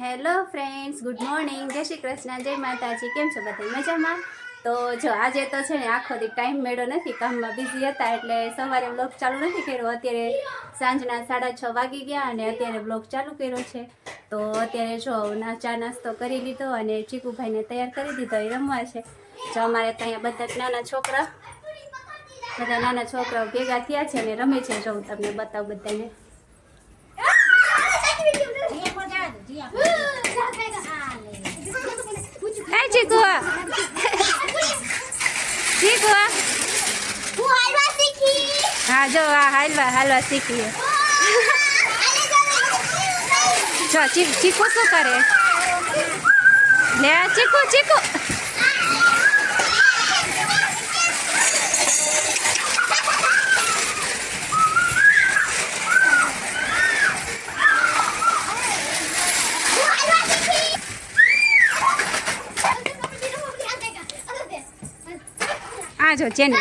Hello friends, good morning. જય શ્રી કૃષ્ણ, જય માતાજી. કેમ છો બધા? મજામાં? તો જો આજે તો છે ને આખો દી ટાઈમ મેળો નથી, કામમાં બિઝી હતા એટલે સવારે બ્લોગ ચાલુ નથી કર્યો. અત્યારે સાંજના સાડા છ વાગી ગયા અને અત્યારે બ્લોગ ચાલુ કર્યો છે. તો અત્યારે જો ના ચા નાસ્તો કરી લીધો અને ચીકુભાઈને તૈયાર કરી દીધો, એ રમવા છે. જો અમારે ત્યાં બધા નાના છોકરા, બધા નાના છોકરાઓ ભેગા થયા છે અને રમે છે. જો હું તમને બતાવું બધાને. હાય ચીકુ ચીકુ હા જો આ હાલવા હાલવા શીખીએ જો ચીક શું કરે લે ચીકુ ચીકુ આ જો, જેને.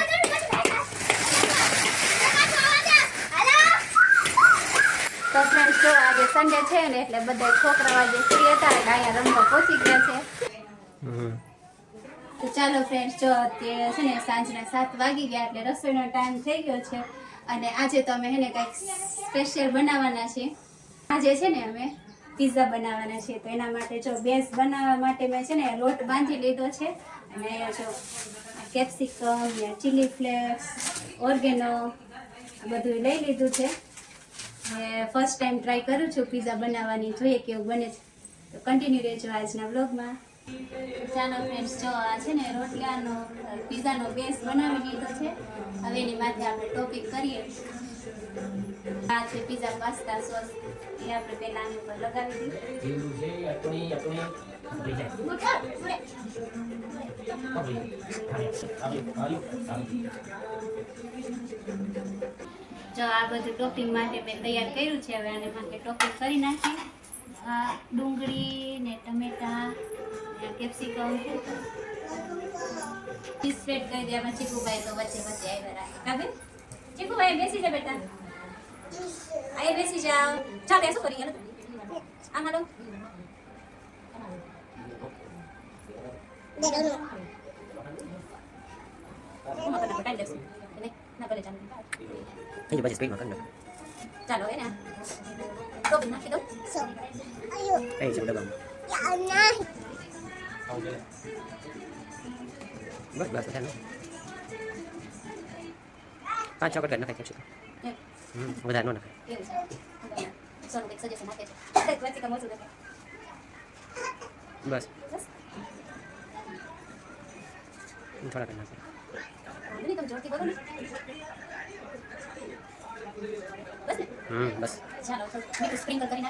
તો ફ્રેન્ડ જો આજે સન્ડે છે ને, એટલે બધા છોકરાઓ આજે ફ્રી હતા એટલે અહીંયા રમવા પહોંચી ગયા છે. તો ચાલો ફ્રેન્ડ્સ જો અત્યારે છે ને સાંજના સાત વાગી ગયા, એટલે રસોઈનો ટાઈમ થઈ ગયો છે. અને આજે તો અમે હે ને કંઈક સ્પેશિયલ બનાવવાના છે આજે છે ને અમે પિઝા બનાવવાના છે, તો એના માટે જો બેઝ બનાવવા માટે મેં છે ને લોટ બાંધી લીધો છે. અને જો કેપ્સિકમ ચીલી ફ્લેક્સ ઓર્ગેનો બધું લઈ લીધું છે. હવે ફર્સ્ટ ટાઈમ ટ્રાય કરું છું પિઝા બનાવવાની, જોઈએ કેવું બને છે. તો કન્ટિન્યુ રહેજો આજના વ્લોગમાં ચાલો ફ્રેન્ડ્સ જો આ છે ને રોટલાનો પિઝાનો બેસ બનાવી લીધો છે. હવે એની માથે આપણે ટોપિક કરીએ. આ છે પિઝા પાસ્તા સોસ એ આપણે પહેલા આની ઉપર લગાવી દઈએ. જો. આ બધું ટોપિંગ માટે મેં તૈયાર કર્યું છે હવે આને માટે ટોપિંગ કરી નાખીએ. ડુંગળી ને ટમેટા કેપ્સિકમ સ્પ્રેડ કરી દે એમાં ચીકુભાઈ તો વચ્ચે વચ્ચે આવ્યા રાખે. કાબે ચીકુભાઈ, બેસી જા બેટા. આય બેસી જાઓ. ચાલ શું કરી આમ હાલો. ચાલો એને ટોપિંગ નાખી દઉં એ છે ડબ્બામાં બસ બસ વધારે નહીં. પાંચ ચોકલેટ નખાય કેપ્સિકમ એમ. હમ વધારે ન નખાય એવું છે સોનું કંઈક સજેશન આપે છે કેપ્સિકમ ઓછું દેખાય બસ બસ થોડા બસ. ચાલો, થોડું સ્પ્રિંકલ કરી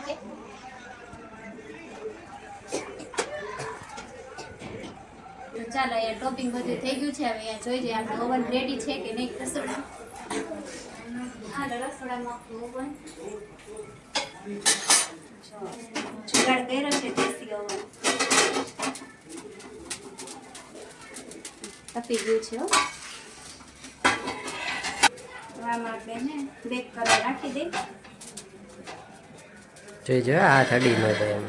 ચાલો, અહીંયા ટોપિંગ બધું થઈ ગયું છે. હવે અહીંયા જોઈ જઈએ, આપણું ઓવન રેડી છે કે નહીં રસોડા. હાલો રસોડામાં ઓવન કર્યો છે દેશી ઓવન ગયું છે આમાં આપણે બેક કરવા રાખી દઈએ જોઈ જો આ થડી નો તો એમ.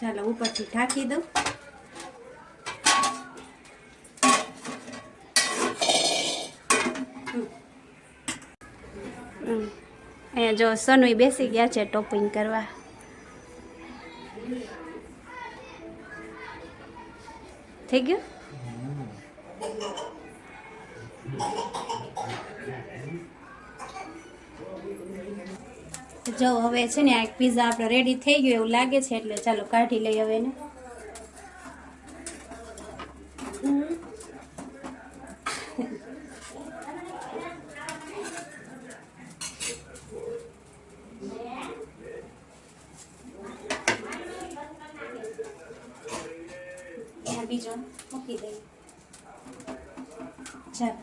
ચાલો ઉપરથી ઢાંકી દઉં. અહીંયા જો સનુઈ બેસી ગયા છે ટોપિંગ કરવા. થઈ ગયું? જો હવે છે ને આ એક પીઝા આપણો રેડી થઈ ગયો એવું લાગે છે, એટલે ચાલો કાઢી લઈએ હવે એને. બીજો મૂકી દઈએ ચાલો.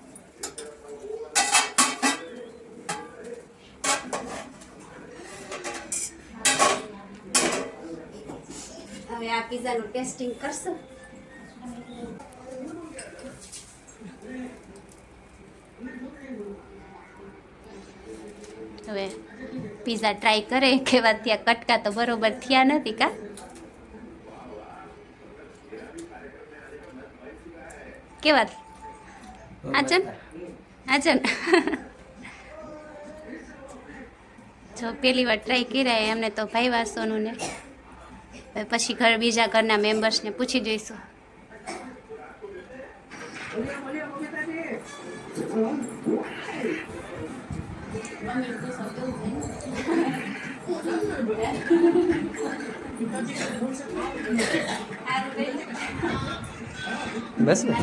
હવે આ પીઝાનું ટેસ્ટિંગ કરશું. હવે પીઝા ટ્રાય કરે, કેવા ત્યાં કટકા તો બરોબર થયા નથી કા? કેવા આચન આચન જો પહેલી વાર ટ્રાય કર્યા એમને તો ભાઈ વાસોનું ને પછી ઘર બીજા ઘરના મેમ્બર્સને પૂછી જોઈશું બસ ને